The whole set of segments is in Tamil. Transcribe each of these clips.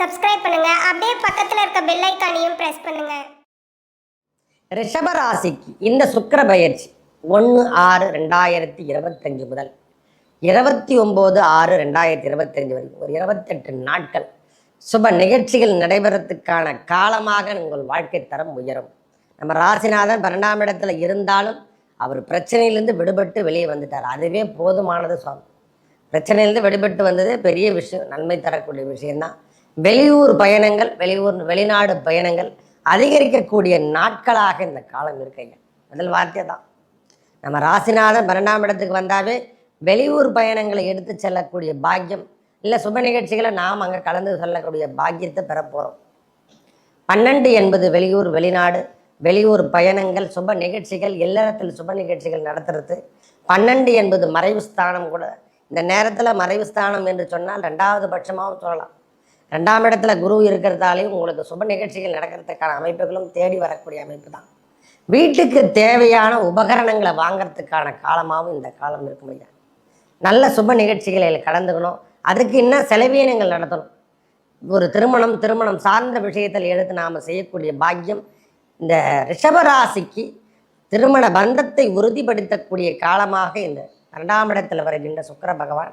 சப்ஸ்கிரைப் பண்ணுங்க. அப்படியே பக்கத்துல இருக்க பெல் ஐக்கானையும் பிரஸ் பண்ணுங்க. ரிஷபராசிக்கு இந்த சுக்கர பயிற்சி ஒன்று ஆறு ரெண்டாயிரத்தி இருபத்தஞ்சு முதல். இருபத்தி ஒம்பது ஆறு ரெண்டாயிரத்தி இருபத்தஞ்சு வரைக்கும். ஒரு இருபத்தெட்டு நாட்கள். சுப நிகழ்ச்சிகள் நடைபெறத்துக்கான காலமாக உங்கள் வாழ்க்கை தரம் உயரும். நம்ம ராசிநாதன் பன்னெண்டாம் இடத்துல இருந்தாலும் அவர் பிரச்சனையிலேருந்து விடுபட்டு வெளியே வந்துட்டார். அதுவே போதுமானது சுவாமி. பிரச்சனையிலேருந்து விடுபட்டு வந்ததே பெரிய விஷயம் நன்மை தரக்கூடிய விஷயம்தான். வெளியூர் பயணங்கள் வெளியூர் வெளிநாடு பயணங்கள் அதிகரிக்கக்கூடிய நாட்களாக இந்த காலம் இருக்குங்க முதல் வார்த்தை தான் நம்ம ராசிநாதன் பன்னெண்டாம் இடத்துக்கு வந்தாவே வெளியூர் பயணங்களை எடுத்து செல்லக்கூடிய பாக்கியம் இல்லை சுப நிகழ்ச்சிகளை நாம் அங்கே கலந்து செல்லக்கூடிய பாக்கியத்தை பெற போகிறோம் பன்னெண்டு என்பது வெளியூர் வெளிநாடு வெளியூர் பயணங்கள் சுப நிகழ்ச்சிகள் எல்லாத்தில் சுப நிகழ்ச்சிகள் நடத்துறது. பன்னெண்டு என்பது மறைவு ஸ்தானம் கூட. இந்த நேரத்தில் மறைவு ஸ்தானம் என்று சொன்னால் ரெண்டாவது பட்சமாகவும் சொல்லலாம். ரெண்டாம் இடத்துல குரு இருக்கிறதாலையும் உங்களுக்கு சுப நிகழ்ச்சிகள் நடக்கிறதுக்கான அமைப்புகளும் தேடி வரக்கூடிய அமைப்பு தான் வீட்டுக்கு தேவையான உபகரணங்களை வாங்கிறதுக்கான காலமாகவும் இந்த காலம் இருக்க முடியாது நல்ல சுப நிகழ்ச்சிகளில் கலந்துக்கணும். அதுக்கு என்ன செலவீனங்கள் நடத்தணும். ஒரு திருமணம் திருமணம் சார்ந்த விஷயத்தில் எடுத்து நாம் செய்யக்கூடிய பாக்கியம் இந்த ரிஷபராசிக்கு திருமண பந்தத்தை உறுதிப்படுத்தக்கூடிய காலமாக இந்த இரண்டாம் இடத்தில் வருகின்ற சுக்கர பகவான்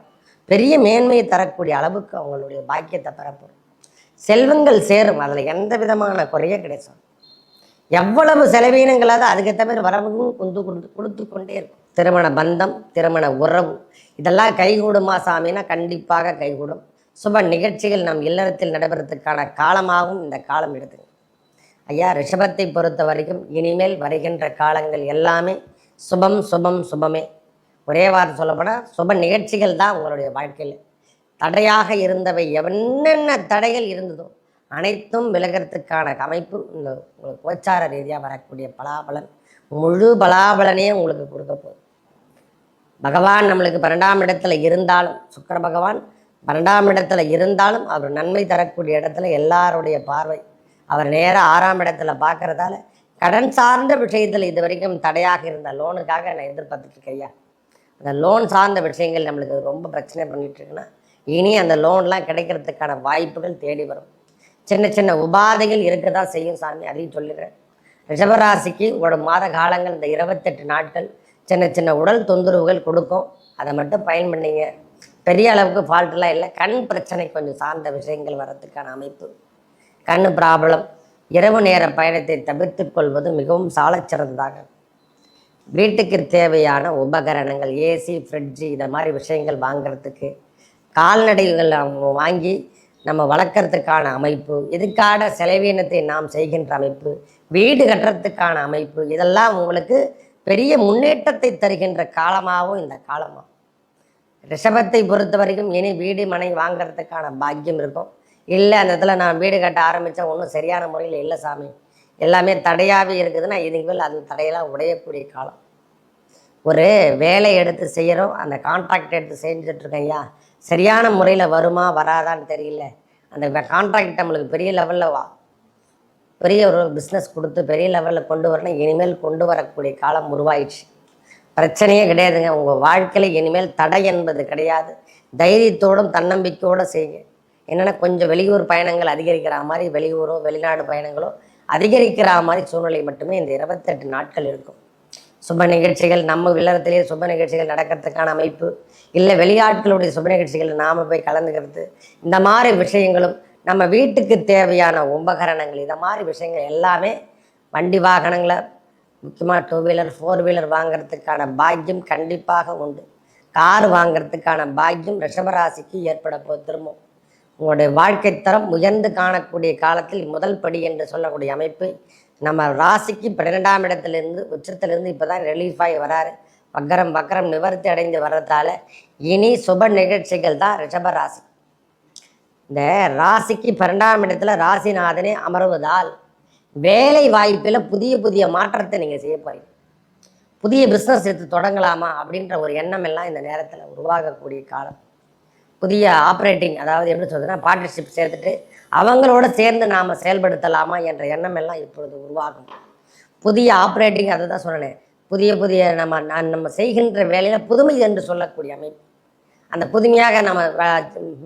பெரிய மேன்மையை தரக்கூடிய அளவுக்கு அவங்களுடைய பாக்கியத்தை பெறப்போம் செல்வங்கள் சேரும். அதில் எந்த விதமான குறையே கிடைச்சோம் எவ்வளவு செலவீனங்களாவது அதுக்கேற்ற மாதிரி வரவும் கொண்டு கொடுத்து கொடுத்து கொண்டே இருக்கும். திருமண பந்தம் திருமண உறவு இதெல்லாம் கைகூடுமா சாமின்னா கண்டிப்பாக கைகூடும். சுப நிகழ்ச்சிகள் நம் இல்லறத்தில் நடைபெறத்துக்கான காலமாகவும் இந்த காலம் எடுத்துங்க ஐயா ரிஷபத்தை பொறுத்த வரைக்கும் இனிமேல் வருகின்ற காலங்கள் எல்லாமே சுபம் சுபம் சுபமே. ஒரே வார்த்தை சொல்லப்போனால் சுப நிகழ்ச்சிகள் தான் உங்களுடைய வாழ்க்கையில். தடையாக இருந்தவை என்னென்ன தடைகள் இருந்ததோ அனைத்தும் விலகிறதுக்கான அமைப்பு இந்த உங்களுக்கு கோச்சார ரீதியாக வரக்கூடிய பலாபலன் முழு பலாபலனே உங்களுக்கு கொடுக்க போகுது. பகவான் நம்மளுக்கு பன்னெண்டாம் இடத்துல இருந்தாலும் சுக்கர பகவான் பன்னெண்டாம் இடத்துல இருந்தாலும் அவர் நன்மை தரக்கூடிய இடத்துல எல்லாருடைய பார்வை. அவர் நேராக ஆறாம் இடத்துல பார்க்குறதால கடன் சார்ந்த விஷயத்தில் இது வரைக்கும் தடையாக இருந்த லோனுக்காக நான் எதிர்பார்த்துட்டு இருக்கையா அந்த லோன் சார்ந்த விஷயங்கள் நம்மளுக்கு ரொம்ப பிரச்சனை பண்ணிட்டுருக்குன்னா இனி அந்த லோன்லாம் கிடைக்கிறதுக்கான வாய்ப்புகள் தேடி வரும். சின்ன சின்ன உபாதைகள் இருக்க தான் செய்யும் சாமி அதையும் சொல்லிடுறேன். ரிஷபராசிக்கு உங்களோட மாத காலங்கள் இந்த இருபத்தெட்டு நாட்கள் சின்ன சின்ன உடல் தொந்தரவுகள் கொடுக்கும். அதை மட்டும் பயன் பண்ணிங்க. பெரிய அளவுக்கு ஃபால்ட்லாம் இல்லை. கண் பிரச்சனை கொஞ்சம் சார்ந்த விஷயங்கள் வரத்துக்கான அமைப்பு. கண் ப்ராப்ளம் இரவு நேர பயணத்தை தவிர்த்து கொள்வது மிகவும் சாலச்சிறந்ததாக. வீட்டுக்கு தேவையான உபகரணங்கள் ஏசி ஃப்ரிட்ஜு இதை மாதிரி விஷயங்கள் வாங்குறதுக்கு கால்நடைகள் அவங்க வாங்கி நம்ம வளர்க்குறதுக்கான அமைப்பு இதுக்கான செலவீனத்தை நாம் செய்கின்ற அமைப்பு வீடு கட்டுறதுக்கான அமைப்பு இதெல்லாம் உங்களுக்கு பெரிய முன்னேற்றத்தை தருகின்ற காலமாகவும் இந்த காலமாகும் ரிஷபத்தை பொறுத்த வரைக்கும் இனி வீடு மனை வாங்குறதுக்கான பாக்கியம் இருக்கும். இல்லை அந்த இடத்துல நான் வீடு கட்ட ஆரம்பித்தேன் ஒன்றும் சரியான முறையில் இல்லை சாமி. எல்லாமே தடையாகவே இருக்குதுன்னா இதுக்கு அந்த தடையெல்லாம் உடையக்கூடிய காலம். ஒரு வேலை எடுத்து செய்கிறோம் அந்த கான்ட்ராக்ட் எடுத்து செஞ்சுட்ருக்கேன் ஐயா சரியான முறையில் வருமா வராதான்னு தெரியல. அந்த கான்ட்ராக்ட் நம்மளுக்கு பெரிய லெவலில் வா. பெரிய ஒரு பிஸ்னஸ் கொடுத்து பெரிய லெவலில் கொண்டு வரணும் இனிமேல் கொண்டு வரக்கூடிய காலம் உருவாயிடுச்சு. பிரச்சனையே கிடையாதுங்க. உங்கள் வாழ்க்கையில் இனிமேல் தடை என்பது கிடையாது. தைரியத்தோடும் தன்னம்பிக்கையோடு செய்யுங்க. என்னென்னா கொஞ்சம் வெளியூர் பயணங்கள் அதிகரிக்கிற மாதிரி வெளியூரோ வெளிநாடு பயணங்களோ அதிகரிக்கிற மாதிரி சூழ்நிலை மட்டுமே இந்த இருபத்தெட்டு நாட்கள் இருக்கும். சுப நிகழ்ச்சிகள் நம்ம இல்லறத்திலேயே சுப நிகழ்ச்சிகள் நடக்கிறதுக்கான அமைப்பு இல்லை வெளியாட்களுடைய சுப நிகழ்ச்சிகள் நாம் போய் கலந்துக்கிறது இந்த மாதிரி விஷயங்களும் நம்ம வீட்டுக்கு தேவையான உபகரணங்கள் இந்த மாதிரி விஷயங்கள் எல்லாமே வண்டி வாகனங்களை முக்கியமாக டூ வீலர் ஃபோர் வீலர் வாங்கிறதுக்கான பாக்கியம் கண்டிப்பாக உண்டு. கார் வாங்கிறதுக்கான பாக்கியம் ரிஷபராசிக்கு ஏற்பட போ திரும்பும். உங்களுடைய வாழ்க்கை தரம் உயர்ந்து காணக்கூடிய காலத்தில் முதல் படி என்று சொல்லக்கூடிய அமைப்பு நம்ம ராசிக்கு பன்னிரெண்டாம் இடத்துலேருந்து உச்சத்திலேருந்து இப்போ தான் ரிலீஃப் ஆகி வராரு. வக்கரம் வக்கரம் நிவர்த்தி அடைந்து வர்றதால இனி சுப நிகழ்ச்சிகள் தான் ரிஷப ராசி. இந்த ராசிக்கு பன்னெண்டாம் இடத்துல ராசிநாதனே அமர்வதால் வேலை வாய்ப்பில் புதிய புதிய மாற்றத்தை நீங்கள் செய்ய போறீங்க. புதிய பிஸ்னஸ் எடுத்து தொடங்கலாமா அப்படின்ற ஒரு எண்ணம் எல்லாம் இந்த நேரத்தில் உருவாகக்கூடிய காலம். புதிய ஆப்ரேட்டிங் அதாவது எப்படி சொல்றதுன்னா பார்ட்னர்ஷிப் சேர்த்துட்டு அவங்களோட சேர்ந்து நாம் செயல்படுத்தலாமா என்ற எண்ணம் எல்லாம் இப்பொழுது உருவாகும். புதிய ஆப்ரேட்டிங் அதை தான் சொன்னேன் புதிய புதிய நம்ம நான் நம்ம செய்கின்ற வேலையில் புதுமை என்று சொல்லக்கூடிய அமைப்பு. அந்த புதுமையாக நம்ம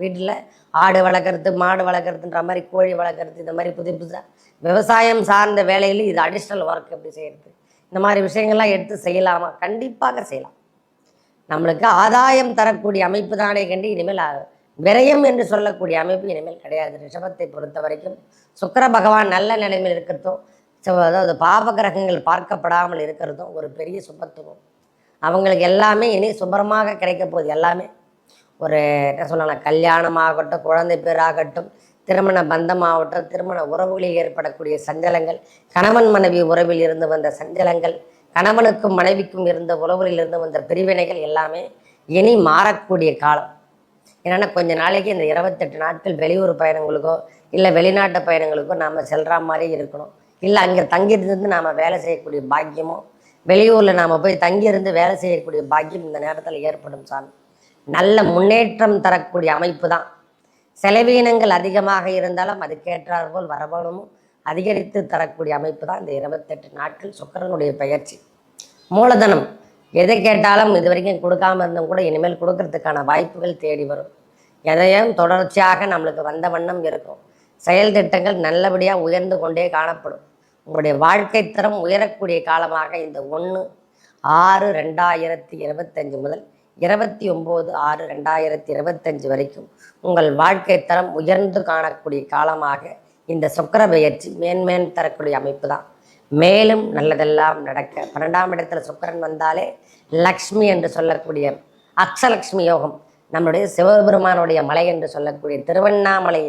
வீட்டில் ஆடு வளர்க்குறது மாடு வளர்க்குறதுன்ற மாதிரி கோழி வளர்க்குறது இந்த மாதிரி புது புதுசாக விவசாயம் சார்ந்த வேலையில் இது அடிஷ்னல் ஒர்க் எப்படி செய்கிறது இந்த மாதிரி விஷயங்கள்லாம் எடுத்து செய்யலாமா? கண்டிப்பாக செய்யலாம். நம்மளுக்கு ஆதாயம் தரக்கூடிய அமைப்பு தானே கண்டு இனிமேல் விரயம் என்று சொல்லக்கூடிய அமைப்பு இனிமேல் கிடையாது. ரிஷபத்தை பொறுத்த வரைக்கும் சுக்கர பகவான் நல்ல நிலைமையில் இருக்கிறதும் அதாவது பாப கிரகங்கள் பார்க்கப்படாமல் இருக்கிறதும் ஒரு பெரிய சுபத்துவம். அவங்களுக்கு எல்லாமே இனி சுபரமாக கிடைக்க போகுது எல்லாமே. ஒரு என்ன சொல்லலாம் கல்யாணமாகட்டும் குழந்தை பேராகட்டும் திருமண பந்தமாகட்டும் திருமண உறவுகளில் ஏற்படக்கூடிய சஞ்சலங்கள் கணவன் மனைவி உறவில் இருந்து வந்த சஞ்சலங்கள் கணவனுக்கும் மனைவிக்கும் இருந்த உறவுகளிலிருந்து வந்த பிரிவினைகள் எல்லாமே இனி மாறக்கூடிய காலம். என்னென்னா கொஞ்ச நாளைக்கு இந்த இருபத்தெட்டு நாட்கள் வெளியூர் பயணங்களுக்கோ இல்லை வெளிநாட்டு பயணங்களுக்கோ நாம் செல்கிற மாதிரி இருக்கணும். இல்லை அங்கே தங்கியிருந்து நாம் வேலை செய்யக்கூடிய பாக்கியமோ வெளியூரில் நாம் போய் தங்கியிருந்து வேலை செய்யக்கூடிய பாக்கியம் இந்த நேரத்தில் ஏற்படும் சாமி. நல்ல முன்னேற்றம் தரக்கூடிய அமைப்பு தான். செலவீனங்கள் அதிகமாக இருந்தாலும் அதுக்கேற்றாற்போல் போல் அதிகரித்து தரக்கூடிய அமைப்பு தான் இந்த இருபத்தெட்டு நாட்கள் சுக்கரனுடைய பயிற்சி. மூலதனம். எதை கேட்டாலும் இது வரைக்கும் கொடுக்காம இருந்தும் கூட இனிமேல் கொடுக்கறதுக்கான வாய்ப்புகள் தேடி வரும். எதையும் தொடர்ச்சியாக நம்மளுக்கு வந்த வண்ணம் இருக்கும். செயல் திட்டங்கள் நல்லபடியாக உயர்ந்து கொண்டே காணப்படும். உங்களுடைய வாழ்க்கை தரம் உயரக்கூடிய காலமாக இந்த ஒன்று ஆறு ரெண்டாயிரத்தி இருபத்தஞ்சு முதல் இருபத்தி ஒம்பது ஆறு ரெண்டாயிரத்தி இருபத்தஞ்சு வரைக்கும் உங்கள் வாழ்க்கை தரம் உயர்ந்து காணக்கூடிய காலமாக இந்த சுக்கிர பெயர்ச்சி மேன்மேன் தரக்கூடிய அமைப்பு தான். மேலும் நல்லதெல்லாம் நடக்க. பன்னெண்டாம் இடத்துல சுக்கிரன் வந்தாலே லக்ஷ்மி என்று சொல்லக்கூடிய அக்ஷலக்ஷ்மி யோகம் நம்முடைய சிவபெருமானுடைய மலை என்று சொல்லக்கூடிய திருவண்ணாமலை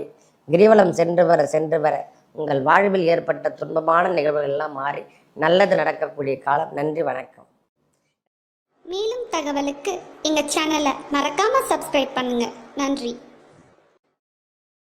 கிரிவலம் சென்று வர சென்று வர உங்கள் வாழ்வில் ஏற்பட்ட துன்பமான நிகழ்வுகள் எல்லாம் மாறி நல்லது நடக்கக்கூடிய காலம். நன்றி வணக்கம். மேலும் தகவலுக்கு எங்கள் சேனலை மறக்காமல் சப்ஸ்கிரைப் பண்ணுங்கள் நன்றி.